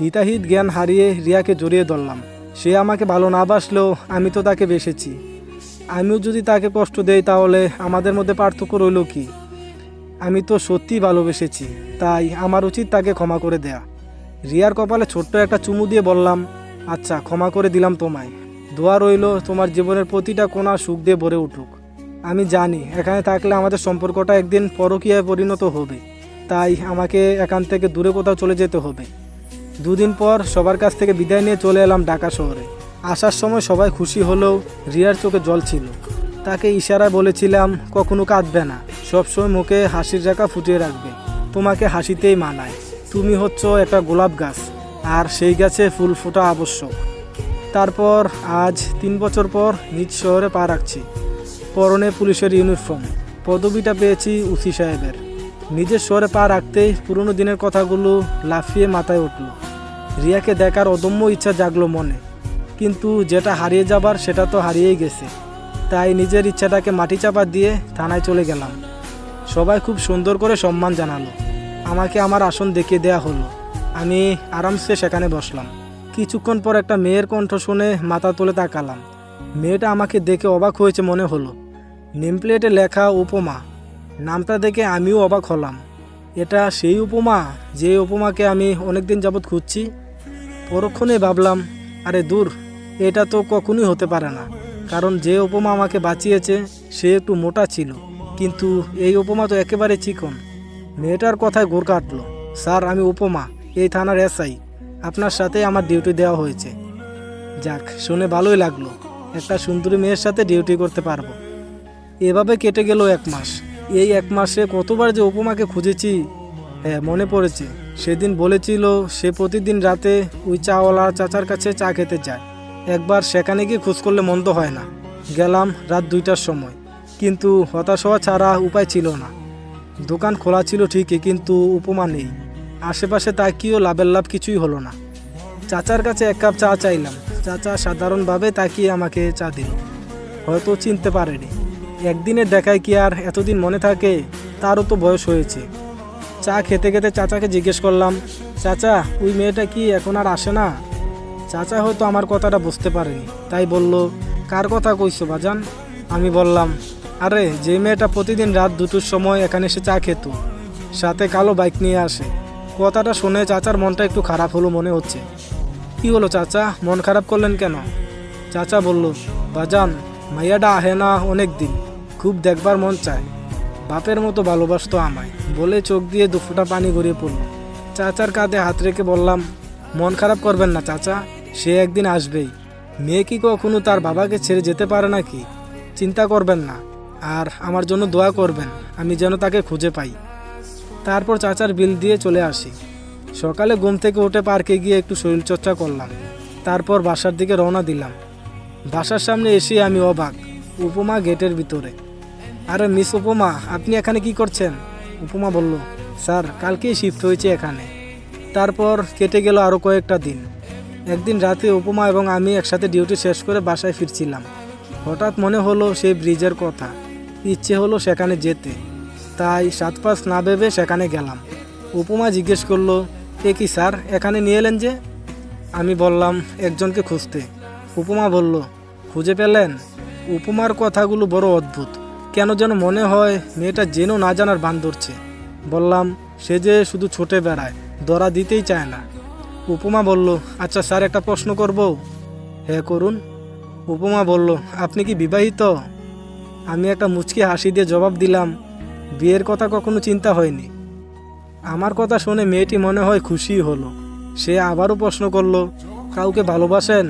হিতাহিত জ্ঞান হারিয়ে রিয়াকে জড়িয়ে ধরলাম। সে আমাকে ভালো না বাসলেও আমি তো তাকে বেসেছি। আমিও যদি তাকে কষ্ট দেই তাহলে আমাদের মধ্যে পার্থক্য রইল কি? আমি তো সত্যিই ভালোবেসেছি, তাই আমার উচিত তাকে ক্ষমা করে দেয়া। রিয়ার কপালে ছোট্ট একটা চুমু দিয়ে বললাম আচ্ছা ক্ষমা করে দিলাম তোমায়। দোয়া রইল তোমার জীবনের প্রতিটা কোণা সুখ দিয়ে ভরে উঠুক। আমি জানি এখানে থাকলে আমাদের সম্পর্কটা একদিন পরকীয়ায় পরিণত হবে। তাই আমাকে এখান থেকে দূরে কোথাও চলে যেতে হবে। দুদিন পর সবার কাছ থেকে বিদায় নিয়ে চলে এলাম ঢাকা শহরে। আসার সময় সবাই খুশি হলেও রিয়ার চোখে জল ছিল। তাকে ইশারায় বলেছিলাম, কখনো কাঁদবে না, সবসময় মুখে হাসির রেখা ফুটিয়ে রাখবে। তোমাকে হাসিতেই মানায়। তুমি হচ্ছ একটা গোলাপ গাছ, আর সেই গাছে ফুল ফোটা আবশ্যক। তারপর আজ তিন বছর পর নিজ শহরে পা রাখছি। পরনে পুলিশের ইউনিফর্ম, পদবিটা পেয়েছি উসি সাহেবের। নিজের শহরে পা রাখতেই পুরনো দিনের কথাগুলো লাফিয়ে মাথায় উঠল। রিয়াকে দেখার অদম্য ইচ্ছা জাগলো মনে। কিন্তু যেটা হারিয়ে যাবার, সেটা তো হারিয়েই গেছে। তাই নিজের ইচ্ছাটাকে মাটি চাপা দিয়ে থানায় চলে গেলাম। সবাই খুব সুন্দর করে সম্মান জানালো। আমাকে আমার আসন দেখিয়ে দেয়া হলো। আমি আরামসে সেখানে বসলাম। কিছুক্ষণ পর একটা মেয়ের কণ্ঠ শুনে মাথা তুলে তাকালাম। মেয়েটা আমাকে দেখে অবাক হয়েছে মনে হলো। নেম প্লেটে লেখা উপমা। নামটা দেখে আমিও অবাক হলাম। এটা সেই উপমা? যে উপমাকে আমি অনেকদিন যাবৎ খুঁজছি? পরক্ষণে ভাবলাম, আরে দূর, এটা তো কখনোই হতে পারে না। কারণ যে উপমা আমাকে বাঁচিয়েছে, সে একটু মোটা ছিল। কিন্তু এই উপমা তো একেবারে চিকন। মেয়েটার কথায় গোর কাটলো, স্যার, আমি উপমা, এই থানার এসআই। আপনার সাথে আমার ডিউটি দেওয়া হয়েছে। যাক, শুনে ভালোই লাগল, একটা সুন্দরী মেয়ের সাথে ডিউটি করতে পারব। এভাবে কেটে গেল এক মাস। এই এক মাসে কতবার যে উপমাকে খুঁজেছি হ্যাঁ মনে পড়েছে। সেদিন বলেছিল, সে প্রতিদিন রাতে ওই চাওয়ালা চাচার কাছে চা খেতে যায়। একবার সেখানে গিয়ে খোঁজ করলে মন্দ হয় না। গেলাম রাত দুইটার সময়। কিন্তু হতাশ হওয়া ছাড়া উপায় ছিল না। দোকান খোলা ছিল ঠিকই, কিন্তু উপমা নেই। আশেপাশে তাকিয়েও লাভের লাভ কিছুই হলো না। চাচার কাছে এক কাপ চা চাইলাম। চাচা সাধারণভাবে তাকিয়ে আমাকে চা দিল। হয়তো চিনতে পারেনি। একদিনের দেখায় কি আর এতদিন মনে থাকে? তারও তো বয়স হয়েছে। চা খেতে খেতে চাচাকে জিজ্ঞেস করলাম, চাচা, ওই মেয়েটা কি এখন আর আসে না? চাচা হয়তো আমার কথাটা বুঝতে পারেনি, তাই বলল, কার কথা কইছো বাজান? আমি বললাম, আরে, যে মেয়েটা প্রতিদিন রাত দুটোর সময় এখানে এসে চা খেত, সাথে কালো বাইক নিয়ে আসে। কথাটা শুনে চাচার মনটা একটু খারাপ হলো মনে হচ্ছে। কি হলো চাচা? মন খারাপ করলেন কেন? চাচা বলল, বাজান, মাইয়াটা আহে না অনেক দিন খুব দেখবার মন চায়। বাপের মতো ভালোবাসতো আমায়। বলে চোখ দিয়ে দুফোটা পানি গড়িয়ে পড়ল। চাচার কাঁধে হাত রেখে বললাম, মন খারাপ করবেন না চাচা, সে একদিন আসবেই। মেয়ে কি কখনো তার বাবাকে ছেড়ে যেতে পারে নাকি? চিন্তা করবেন না। আর আমার জন্য দোয়া করবেন, আমি যেন তাকে খুঁজে পাই। তারপর চাচার বিল দিয়ে চলে আসি। সকালে ঘুম থেকে উঠে পার্কে গিয়ে একটু শরীরচর্চা করলাম। তারপর বাসার দিকে রওনা দিলাম। বাসার সামনে এসে আমি অবাক, উপমা গেটের ভিতরে। আরে মিস উপমা, আপনি এখানে কি করছেন? উপমা বলল, স্যার, কালকেই শিফট হয়েছে এখানে। তারপর কেটে গেল আরও কয়েকটা দিন। একদিন রাতে উপমা এবং আমি একসাথে ডিউটি শেষ করে বাসায় ফিরছিলাম। হঠাৎ মনে হলো সেই ব্রিজের কথা। ইচ্ছে হলো সেখানে যেতে। তাই সাত পাঁচ না ভেবে সেখানে গেলাম। উপমা জিজ্ঞেস করল, এ কি স্যার, এখানে নিয়ে এলেন যে? আমি বললাম, একজনকে খুঁজতে। উপমা বলল, খুঁজে পেলেন? উপমার কথাগুলো বড় অদ্ভুত। কেন যেন মনে হয় মেয়েটা জেনও না জানার বান ধরছে। বললাম, সে যে শুধু ছোটে বেড়ায়, দরা দিতেই চায় না। উপমা বলল আচ্ছা স্যার, একটা প্রশ্ন করব। হ্যাঁ করুন উপমা বলল, আপনি কি বিবাহিত? আমি একটা মুচকি হাসি দিয়ে জবাব দিলাম, বিয়ের কথা কখনো চিন্তা হয়নি। আমার কথা শুনে মেয়েটি মনে হয় খুশি হলো। সে আবারও প্রশ্ন করল, কাউকে ভালোবাসেন?